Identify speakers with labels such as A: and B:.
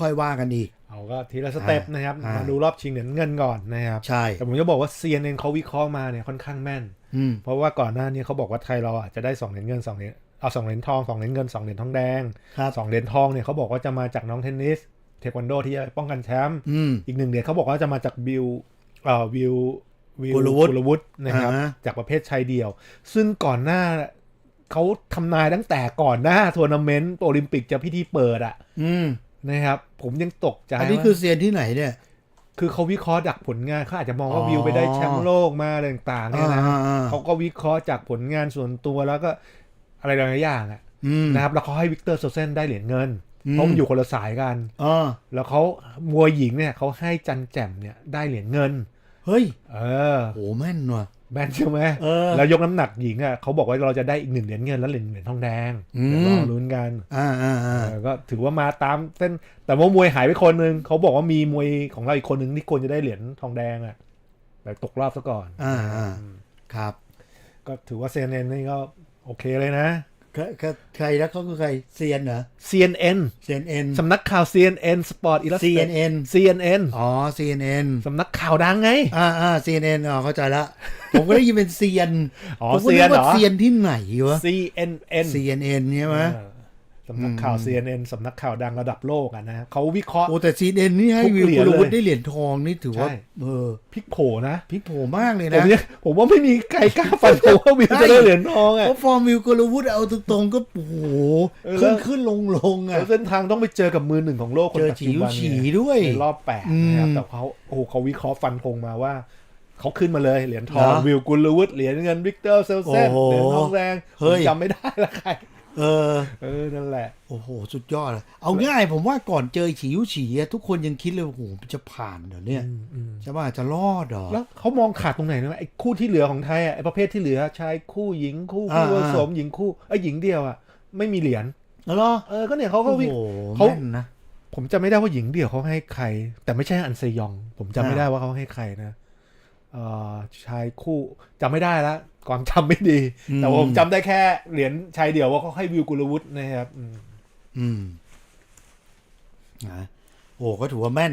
A: ค่อยว่ากันอีก
B: เอาก็ทีละสเต็ปนะครับ
A: อ่าม
B: มาดูรอบชิงเหรียญเงินก่อนนะครับ
A: ใช่
B: แต่ผมจะบอกว่า CNN เขาวิเคราะห์มาเนี่ยค่อนข้างแม่น
A: อืม
B: เพราะว่าก่อนหน้านี้เขาบอกว่าไทยเราอะจะได้สองเหรียญเงินสองเหรียญเอาสองเหรียญทองสองเหรียญเงินสองเหรียญทองแดง
A: ครับ
B: สองเหรียญทองเนี่ยเขาบอกว่าจะมาจากน้องเทนนิส เทควันโดที่จะป้องกันแชมป์
A: อืม
B: อีกหนึ่งเหรียญเขาบอกว่าจะมาจากบิลเอ่อวิววิว
A: กุลวุฒิ
B: วุฒินะครับ
A: อ่าฮะ
B: จากประเภทชายเดี่ยว ซึ่งก่อนหน้าเขาทำนายตั้งแต่ก่อนหน้าทัวร์นาเมนต์โอลิมปิกจะพิธีเปิดอะ
A: อืม
B: นะครับ ผมยังตกใจ
A: อันนี้
B: ว่า
A: คือเซียนที่ไหนเนี่ย
B: คือเขาวิเคราะห์จากผลงานเขาอาจจะมองว่า
A: อ๋อ
B: วิวไปได้แชมป์โลกมาอะไรต่างๆเนี่ยนะ
A: อ่าอ่า
B: เขาก็วิเคราะห์จากผลงานส่วนตัวแล้วก็อะไรหลายๆอย่างอะ
A: อืม
B: นะครับแล้วเขาให้วิกเตอร์โซเซนได้เหรียญเงิน
A: อืม
B: เพราะมันอยู่คนละสายกัน
A: อ๋อ
B: แล้วเขามวยหญิงเนี่ยเขาให้จันแจ่มเนี่ยได้เหรียญเงิน
A: เฮ้ย
B: เออ
A: โหแม่นว่ะ
B: แมนใช่ไหม
A: เออ
B: แล้วยกน้ำหนักหญิงอะเขาบอกว่าเราจะได้อีกหนึ่งเหรียญเงินแล้วเหรียญเหรียญทองแดง
A: อืม
B: เดี๋ยวรอลุ้นกัน
A: อ่าอ่าอ่า
B: เออก็ถือว่ามาตามเส้นแต่ว่ามวยหายไปคนหนึ่งเขาบอกว่ามีมวยของเราอีกคนหนึ่งที่ควรจะได้เหรียญทองแดงอะแต่ตกรอบซะก่อน
A: อ่าอ่าครับ
B: ก็ถือว่าเซนเอ็นนี่ก็โอเคเลยนะ
A: ใครใครใครแล้วเขาคือใครเซียนเหรอ
B: CNN
A: เซียนเอ็น
B: สำนักข่าว CNN Sport Illustrated
A: CNN
B: CNN
A: อ๋อ CNN
B: สำนักข่าวดังไง
A: อ่าอ่า CNN อ๋อเข้าใจละ ผมก็ได้ยินเป็นเซียน
B: อ๋อ
A: ผมก็นึก
B: เซียนเหรอ
A: ว่าเซียนที่ไหนวะ
B: CNN
A: CNN ใช่ไหม
B: เออ สำนักข่าว CNN สำนักข่าวดังระดับโลกอะนะเขาวิเคราะห์
A: โอ้แต่ CNN นี่ให้
B: ทุก
A: วิว
B: เหรียญ
A: กุลวุฒิ
B: เลย
A: ได้เหรียญทองนี่ถือว่า
B: ใช่
A: เออ
B: พลิกโผนะ
A: พลิกโผมากเลย
B: ผม
A: นะ
B: เนี่ยผมว่าไม่มีใครกล้าฟันธงว่าวิวจะได้เหรียญทองอะ
A: เพราะฟอร์มวิวกุลวุฒิเอาตรงๆก็โอ้โห
B: เออ
A: ขึ้นขึ้นลงลงอะ
B: แล้วเส้นทางต้องไปเจอกับมือหนึ่งของโลกคน
A: เจอ
B: ปัจจุบัน
A: ฉิว
B: เนี่
A: ฉี่ด้วย
B: ในรอบแปดนะครับ
A: อืม
B: แต่เขาโอ้โหเขาวิเคราะห์ฟันธงมาว่าเขาขึ้นมาเลยเหรียญทอง
A: เหรอ
B: วิวกุลวุฒิเหรียญเงินวิกเตอร์เซลเซน
A: โอ้โห
B: เหรียญทองแดง
A: เฮ้ย
B: ผมจำไม่ได้ละใคร
A: เออ
B: เออ นั่นแหละ
A: โอ้โห สุดยอดเลยเอาง่ายผมว่าก่อนเจอฉีวฉีอะทุกคนยังคิดเลยโอ้โหจะผ่านเดี๋ยวเนี้ย
B: อืมอืม
A: ใช่ป่ะจะรอดเหรอ
B: แล้วเขามองขาดตรงไหนนะไอ้คู่ที่เหลือของไทยอะไอ้ประเภทที่เหลือชายคู่หญิงคู่คู่
A: อ่า
B: ผสมหญิงคู่ไอ้ยหญิงเดียวอะไม่มีเหรียญ
A: เหรอ
B: เออก็เนี่ยเขาก็
A: โอ้
B: วิ
A: โห
B: เขา
A: แม่นนะ
B: ผมจำไม่ได้ว่าหญิงเดี่ยวเขาให้ใคร แต่ไม่ใช่อันเซยอง ผมจำไม่
A: อ่า
B: ได้ว่าเขาให้ใครนะเอ่อ ชายคู่จำไม่ได้ละความจำไม่ดี แต่ว่าผมจำได้แค่เหรียญชายเดี่ยวว่าเขาให้วิวกุลวุฒินะครับ อืม
A: อืมนะโอ้ก็ถือว่าแม่น